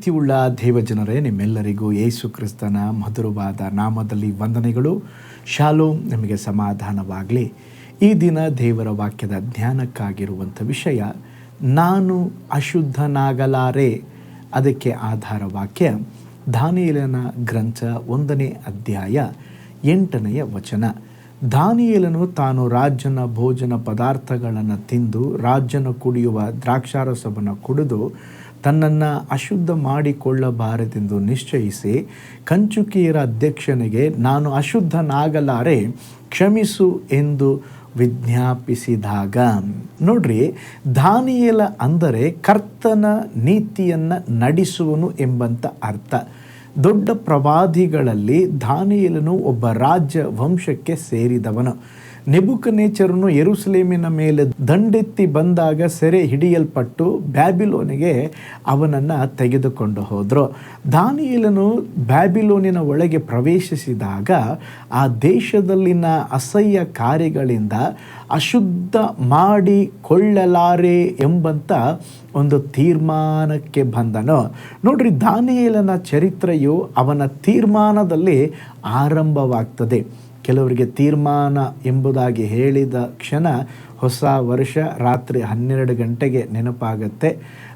ಪ್ರೀತಿಯುಳ್ಳ ದೇವಜನರೇ, ನಿಮ್ಮೆಲ್ಲರಿಗೂ ಯೇಸು ಕ್ರಿಸ್ತನ ಮಧುರವಾದ ನಾಮದಲ್ಲಿ ವಂದನೆಗಳು. ಶಾಲೋ ನಿಮಗೆ ಸಮಾಧಾನವಾಗಲಿ. ಈ ದಿನ ದೇವರ ವಾಕ್ಯದ ಧ್ಯಾನಕ್ಕಾಗಿರುವಂಥ ವಿಷಯ, ನಾನು ಅಶುದ್ಧನಾಗಲಾರೆ. ಅದಕ್ಕೆ ಆಧಾರ ವಾಕ್ಯ, ದಾನಿಯೇಲನ ಗ್ರಂಥ ಒಂದನೇ ಅಧ್ಯಾಯ ಎಂಟನೆಯ ವಚನ. ದಾನಿಯೇಲನು ತಾನು ರಾಜ್ಯನ ಭೋಜನ ಪದಾರ್ಥಗಳನ್ನು ತಿಂದು, ರಾಜ್ಯನ ಕುಡಿಯುವ ದ್ರಾಕ್ಷಾರಸವನ್ನು ಕುಡಿದು ತನ್ನನ್ನು ಅಶುದ್ಧ ಮಾಡಿಕೊಳ್ಳಬಾರದೆಂದು ನಿಶ್ಚಯಿಸಿ ಕಂಚುಕಿಯರ ಅಧ್ಯಕ್ಷನಿಗೆ, ನಾನು ಅಶುದ್ಧನಾಗಲಾರೆ, ಕ್ಷಮಿಸು ಎಂದು ವಿಜ್ಞಾಪಿಸಿದಾಗ. ನೋಡ್ರಿ, ದಾನಿಯಲ ಅಂದರೆ ಕರ್ತನ ನೀತಿಯನ್ನು ನಡೆಸುವನು ಎಂಬಂಥ ಅರ್ಥ. ದೊಡ್ಡ ಪ್ರವಾದಿಗಳಲ್ಲಿ ದಾನಿಯಲನು ಒಬ್ಬ ರಾಜ್ಯ ವಂಶಕ್ಕೆ ಸೇರಿದವನು. ನೆಬುಕನೇಚರನು ಎರುಸಲೇಮಿನ ಮೇಲೆ ದಂಡೆತ್ತಿ ಬಂದಾಗ ಸೆರೆ ಹಿಡಿಯಲ್ಪಟ್ಟು ಬ್ಯಾಬಿಲೋನಿಗೆ ಅವನನ್ನು ತೆಗೆದುಕೊಂಡು ಹೋದರು. ದಾನಿಯಲನು ಬ್ಯಾಬಿಲೋನಿನ ಒಳಗೆ ಪ್ರವೇಶಿಸಿದಾಗ ಆ ದೇಶದಲ್ಲಿನ ಅಸಹ್ಯ ಕಾರ್ಯಗಳಿಂದ ಅಶುದ್ಧ ಮಾಡಿಕೊಳ್ಳಲಾರೆ ಎಂಬಂಥ ಒಂದು ತೀರ್ಮಾನಕ್ಕೆ ಬಂದನು. ನೋಡ್ರಿ, ದಾನಿಯೇಲನ ಚರಿತ್ರೆಯು ಅವನ ತೀರ್ಮಾನದಲ್ಲಿ ಆರಂಭವಾಗ್ತದೆ. ಕೆಲವರಿಗೆ ತೀರ್ಮಾನ ಎಂಬುದಾಗಿ ಹೇಳಿದ ಕ್ಷಣ ಹೊಸ ವರ್ಷ ರಾತ್ರಿ ಹನ್ನೆರಡು ಗಂಟೆಗೆ ನೆನಪಾಗತ್ತೆ.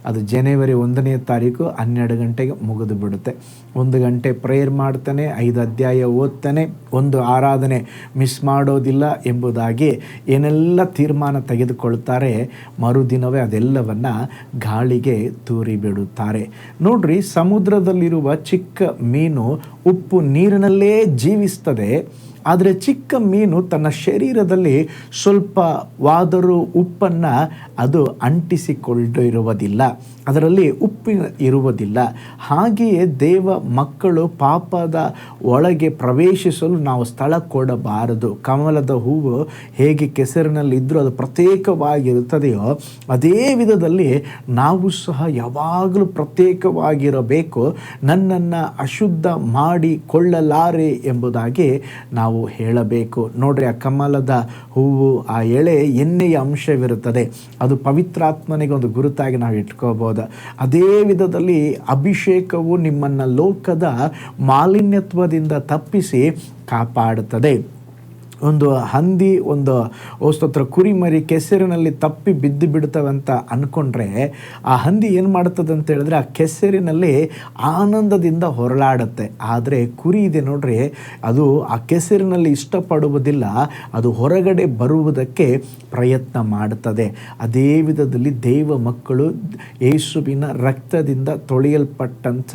ಅದು ಜನವರಿ ಒಂದನೇ ತಾರೀಕು ಹನ್ನೆರಡು ಗಂಟೆಗೆ ಮುಗಿದು ಬಿಡುತ್ತೆ. ಒಂದು ಗಂಟೆ ಪ್ರೇಯರ್ ಮಾಡ್ತಾನೆ, ಐದು ಅಧ್ಯಾಯ ಓದ್ತಾನೆ, ಒಂದು ಆರಾಧನೆ ಮಿಸ್ ಮಾಡೋದಿಲ್ಲ ಎಂಬುದಾಗಿ ಏನೆಲ್ಲ ತೀರ್ಮಾನ ತೆಗೆದುಕೊಳ್ತಾರೆ, ಮರುದಿನವೇ ಅದೆಲ್ಲವನ್ನು ಗಾಳಿಗೆ ತೂರಿ ಬಿಡುತ್ತಾರೆ. ನೋಡ್ರಿ, ಸಮುದ್ರದಲ್ಲಿರುವ ಚಿಕ್ಕ ಮೀನು ಉಪ್ಪು ನೀರಿನಲ್ಲೇ ಜೀವಿಸ್ತದೆ. ಆದರೆ ಚಿಕ್ಕ ಮೀನು ತನ್ನ ಶರೀರದಲ್ಲಿ ಸ್ವಲ್ಪವಾದರೂ ಉಪ್ಪನ್ನು ಅದು ಅಂಟಿಸಿಕೊಂಡಿರುವುದಿಲ್ಲ ಅದರಲ್ಲಿ ಉಪ್ಪಿನ ಇರುವುದಿಲ್ಲ. ಹಾಗೆಯೇ ದೇವ ಮಕ್ಕಳು ಪಾಪದ ಒಳಗೆ ಪ್ರವೇಶಿಸಲು ನಾವು ಸ್ಥಳ ಕೊಡಬಾರದು. ಕಮಲದ ಹೂವು ಹೇಗೆ ಕೆಸರಿನಲ್ಲಿದ್ದರೂ ಅದು ಪ್ರತ್ಯೇಕವಾಗಿರುತ್ತದೆಯೋ, ಅದೇ ವಿಧದಲ್ಲಿ ನಾವು ಸಹ ಯಾವಾಗಲೂ ಪ್ರತ್ಯೇಕವಾಗಿರಬೇಕು. ನನ್ನನ್ನು ಅಶುದ್ಧ ಮಾಡಿಕೊಳ್ಳಲಾರೆ ಎಂಬುದಾಗಿ ನಾವು ಹೇಳಬೇಕು. ನೋಡ್ರಿ, ಆ ಕಮಲದ ಹೂವು, ಆ ಎಳೆ ಎಣ್ಣೆಯ ಅಂಶವಿರುತ್ತದೆ. ಅದು ಪವಿತ್ರಾತ್ಮನಿಗೆ ಒಂದು ಗುರುತಾಗಿ ನಾವು ಇಟ್ಕೋಬೋದು. ಅದೇ ವಿಧದಲ್ಲಿ ಅಭಿಷೇಕವು ನಿಮ್ಮನ್ನು ಲೋಕದ ಮಾಲಿನ್ಯತ್ವದಿಂದ ತಪ್ಪಿಸಿ ಕಾಪಾಡುತ್ತದೆ. ಒಂದು ಹಂದಿ, ಒಂದು ಸ್ತೋತ್ರ ಕುರಿಮರಿ ಕೆಸರಿನಲ್ಲಿ ತಪ್ಪಿ ಬಿದ್ದು ಬಿಡ್ತವೆ ಅಂತ ಅಂದ್ಕೊಂಡ್ರೆ ಆ ಹಂದಿ ಏನು ಮಾಡ್ತದೆ ಅಂತ ಹೇಳಿದ್ರೆ ಆ ಕೆಸರಿನಲ್ಲಿ ಆನಂದದಿಂದ ಹೊರಳಾಡುತ್ತೆ. ಆದರೆ ಕುರಿ ಇದೆ ನೋಡ್ರಿ, ಅದು ಆ ಕೆಸರಿನಲ್ಲಿ ಇಷ್ಟಪಡುವುದಿಲ್ಲ, ಅದು ಹೊರಗಡೆ ಬರುವುದಕ್ಕೆ ಪ್ರಯತ್ನ ಮಾಡುತ್ತದೆ ಅದೇ ವಿಧದಲ್ಲಿ ದೇವ ಮಕ್ಕಳು ಯೇಸುವಿನ ರಕ್ತದಿಂದ ತೊಳೆಯಲ್ಪಟ್ಟಂಥ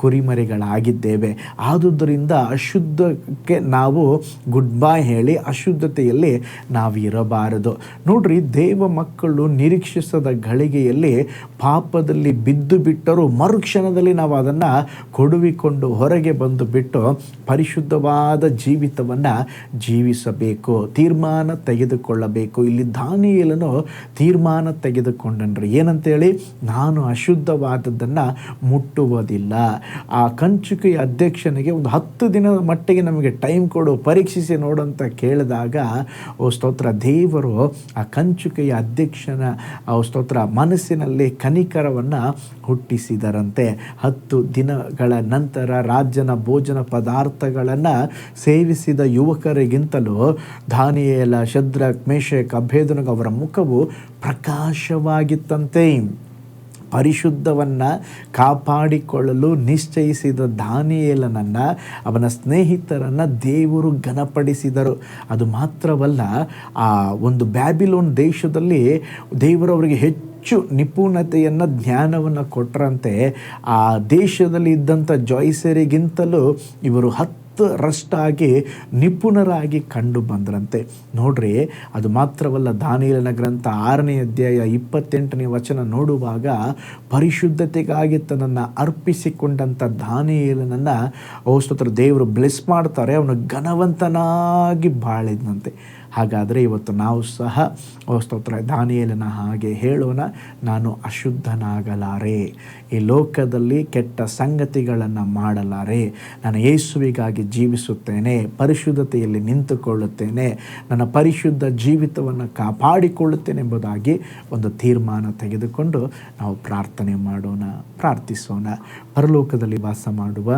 ಕುರಿಮರಿಗಳಾಗಿದ್ದೇವೆ. ಆದುದರಿಂದ ಅಶುದ್ಧಕ್ಕೆ ನಾವು ಗುಡ್ ಬಾಯ್ ಹೇಳಿ ಅಶುದ್ಧತೆಯಲ್ಲಿ ನಾವು ಇರಬಾರದು ನೋಡ್ರಿ, ದೇವ ಮಕ್ಕಳು ನಿರೀಕ್ಷಿಸದ ಗಳಿಗೆಯಲ್ಲಿ ಪಾಪದಲ್ಲಿ ಬಿದ್ದು ಬಿಟ್ಟರೂ ಮರುಕ್ಷಣದಲ್ಲಿ ನಾವು ಅದನ್ನು ಕೊಡುವಿಕೊಂಡು ಹೊರಗೆ ಬಂದು ಬಿಟ್ಟು ಪರಿಶುದ್ಧವಾದ ಜೀವಿತವನ್ನು ಜೀವಿಸಬೇಕು, ತೀರ್ಮಾನ ತೆಗೆದುಕೊಳ್ಳಬೇಕು. ಇಲ್ಲಿ ದಾನಿಯೇಲನು ತೀರ್ಮಾನ ತೆಗೆದುಕೊಂಡನ್ರಿ. ಏನಂತೇಳಿ? ನಾನು ಅಶುದ್ಧವಾದದ್ದನ್ನು ಮುಟ್ಟುವುದಿಲ್ಲ. ಆ ಕಂಚುಕೆಯ ಅಧ್ಯಕ್ಷನಿಗೆ ಒಂದು ಹತ್ತು ದಿನದ ಮಟ್ಟಿಗೆ ನಮಗೆ ಟೈಮ್ ಕೊಡು, ಪರೀಕ್ಷಿಸಿ ನೋಡು ಅಂತ ಕೇಳಿದಾಗ, ಓ ಸ್ತೋತ್ರ, ದೇವರು ಆ ಕಂಚುಕೆಯ ಅಧ್ಯಕ್ಷನ, ಆ ಸ್ತೋತ್ರ, ಮನಸ್ಸಿನಲ್ಲಿ ಕನಿಕರವನ್ನು ಹುಟ್ಟಿಸಿದರಂತೆ. ಹತ್ತು ದಿನಗಳ ನಂತರ ರಾಜ್ಯನ ಭೋಜನ ಪದಾರ್ಥಗಳನ್ನು ಸೇವಿಸಿದ ಯುವಕರಿಗಿಂತಲೂ ಧಾನಿಯೇಲ ಶದ್ರ ಮೇಷಕ್ ಅಭೇದನಗ ಅವರ ಮುಖವು ಪ್ರಕಾಶವಾಗಿತ್ತಂತೆ. ಪರಿಶುದ್ಧವನ್ನು ಕಾಪಾಡಿಕೊಳ್ಳಲು ನಿಶ್ಚಯಿಸಿದ ದಾನಿಯೇಲನನ್ನು, ಅವನ ಸ್ನೇಹಿತರನ್ನು ದೇವರು ಘನಪಡಿಸಿದರು. ಅದು ಮಾತ್ರವಲ್ಲ, ಆ ಒಂದು ಬ್ಯಾಬಿಲೋನ್ ದೇಶದಲ್ಲಿ ದೇವರು ಅವರಿಗೆ ಹೆಚ್ಚು ಹೆಚ್ಚು ನಿಪುಣತೆಯನ್ನು, ಜ್ಞಾನವನ್ನು ಕೊಟ್ಟರಂತೆ ಆ ದೇಶದಲ್ಲಿ ಇದ್ದಂಥ ಜಾಯ್ಸರಿಗಿಂತಲೂ ಇವರು ಹತ್ತು ರಷ್ಟಾಗಿ ನಿಪುಣರಾಗಿ ಕಂಡು ಬಂದ್ರಂತೆ. ನೋಡ್ರಿ, ಅದು ಮಾತ್ರವಲ್ಲ, ದಾನಿಯಲನ ಗ್ರಂಥ ಆರನೇ ಅಧ್ಯಾಯ ಇಪ್ಪತ್ತೆಂಟನೇ ವಚನ ನೋಡುವಾಗ ಪರಿಶುದ್ಧತೆಗಾಗಿ ತನ್ನನ್ನು ಅರ್ಪಿಸಿಕೊಂಡಂಥ ದಾನಿಯಲನನ್ನು ಔಸ್ತೋತ್ರ ದೇವರು ಬ್ಲೆಸ್ ಮಾಡ್ತಾರೆ, ಅವನು ಘನವಂತನಾಗಿ ಬಾಳಿದ್ನಂತೆ ಹಾಗಾದರೆ ಇವತ್ತು ನಾವು ಸಹ ಸ್ತೋತ್ರ ದಾನಿಯಲ್ಲಿನ ಹಾಗೆ ಹೇಳೋಣ. ನಾನು ಅಶುದ್ಧನಾಗಲಾರೆ. ಈ ಲೋಕದಲ್ಲಿ ಕೆಟ್ಟ ಸಂಗತಿಗಳನ್ನು ಮಾಡಲಾರೆ. ನಾನು ಯೇಸುವಿಗಾಗಿ ಜೀವಿಸುತ್ತೇನೆ, ಪರಿಶುದ್ಧತೆಯಲ್ಲಿ ನಿಂತುಕೊಳ್ಳುತ್ತೇನೆ, ನನ್ನ ಪರಿಶುದ್ಧ ಜೀವಿತವನ್ನು ಕಾಪಾಡಿಕೊಳ್ಳುತ್ತೇನೆ ಎಂಬುದಾಗಿ ಒಂದು ತೀರ್ಮಾನ ತೆಗೆದುಕೊಂಡು ನಾವು ಪ್ರಾರ್ಥನೆ ಮಾಡೋಣ, ಪ್ರಾರ್ಥಿಸೋಣ. ಪರಲೋಕದಲ್ಲಿ ವಾಸ ಮಾಡುವ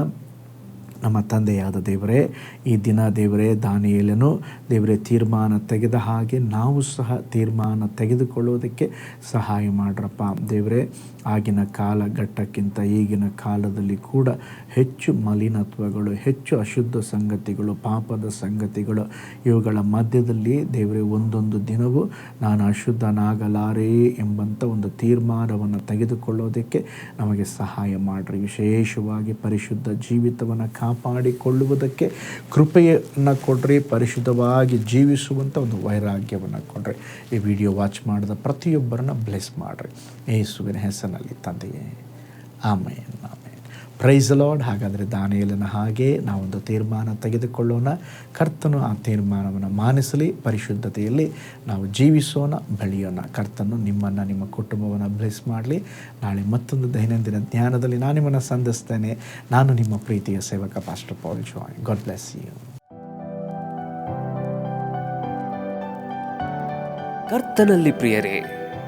ನಮ್ಮ ತಂದೆಯಾದ ದೇವರೇ, ಈ ದಿನ ದೇವರೇ ದಾನಿಯೇಲನು ದೇವರೇ ತೀರ್ಮಾನ ತೆಗೆದ ಹಾಗೆ ನಾವು ಸಹ ತೀರ್ಮಾನ ತೆಗೆದುಕೊಳ್ಳುವುದಕ್ಕೆ ಸಹಾಯ ಮಾಡ್ರಪ್ಪ. ದೇವರೇ, ಆಗಿನ ಕಾಲಘಟ್ಟಕ್ಕಿಂತ ಈಗಿನ ಕಾಲದಲ್ಲಿ ಕೂಡ ಹೆಚ್ಚು ಮಲಿನತ್ವಗಳು, ಹೆಚ್ಚು ಅಶುದ್ಧ ಸಂಗತಿಗಳು, ಪಾಪದ ಸಂಗತಿಗಳು ಇವುಗಳ ಮಧ್ಯದಲ್ಲಿ ದೇವರೇ ಒಂದೊಂದು ದಿನವೂ ನಾನು ಅಶುದ್ಧನಾಗಲಾರೆ ಎಂಬಂಥ ಒಂದು ತೀರ್ಮಾನವನ್ನು ತೆಗೆದುಕೊಳ್ಳೋದಕ್ಕೆ ನಮಗೆ ಸಹಾಯ ಮಾಡಿರಿ. ವಿಶೇಷವಾಗಿ ಪರಿಶುದ್ಧ ಜೀವಿತವನ್ನು ಕಾಪಾಡಿಕೊಳ್ಳುವುದಕ್ಕೆ ಕೃಪೆಯನ್ನು ಕೊಡ್ರಿ, ಪರಿಶುದ್ಧವಾಗಿ ಜೀವಿಸುವಂಥ ಒಂದು ವೈರಾಗ್ಯವನ್ನು ಕೊಡ್ರಿ. ಈ ವಿಡಿಯೋ ವಾಚ್ ಮಾಡಿದ ಪ್ರತಿಯೊಬ್ಬರನ್ನ ಬ್ಲೆಸ್ ಮಾಡಿರಿ. ಯೇಸುವಿನ ಹೆಸರಿನಲ್ಲಿ ತಂದೆಯೇ. ಆಮೇನ್. ಪ್ರೈಸ್ ಲಾರ್ಡ್ ಹಾಗಾದರೆ ದಾನಿಯಲನ ಹಾಗೆ ನಾವೊಂದು ತೀರ್ಮಾನ ತೆಗೆದುಕೊಳ್ಳೋಣ. ಕರ್ತನು ಆ ತೀರ್ಮಾನವನ್ನು ಮಾನಿಸಲಿ, ಪರಿಶುದ್ಧತೆಯಲ್ಲಿ ನಾವು ಜೀವಿಸೋಣ, ಬೆಳೆಯೋಣ. ಕರ್ತನು ನಿಮ್ಮನ್ನು, ನಿಮ್ಮ ಕುಟುಂಬವನ್ನು ಬ್ಲೆಸ್ ಮಾಡಲಿ. ನಾಳೆ ಮತ್ತೊಂದು ದೈನಂದಿನ ಜ್ಞಾನದಲ್ಲಿ ನಾನು ನಿಮ್ಮನ್ನು ಸಂಧಿಸ್ತೇನೆ. ನಾನು ನಿಮ್ಮ ಪ್ರೀತಿಯ ಸೇವಕ pastor Paul Joy God bless you ಕರ್ತನಲ್ಲಿ ಪ್ರಿಯರೇ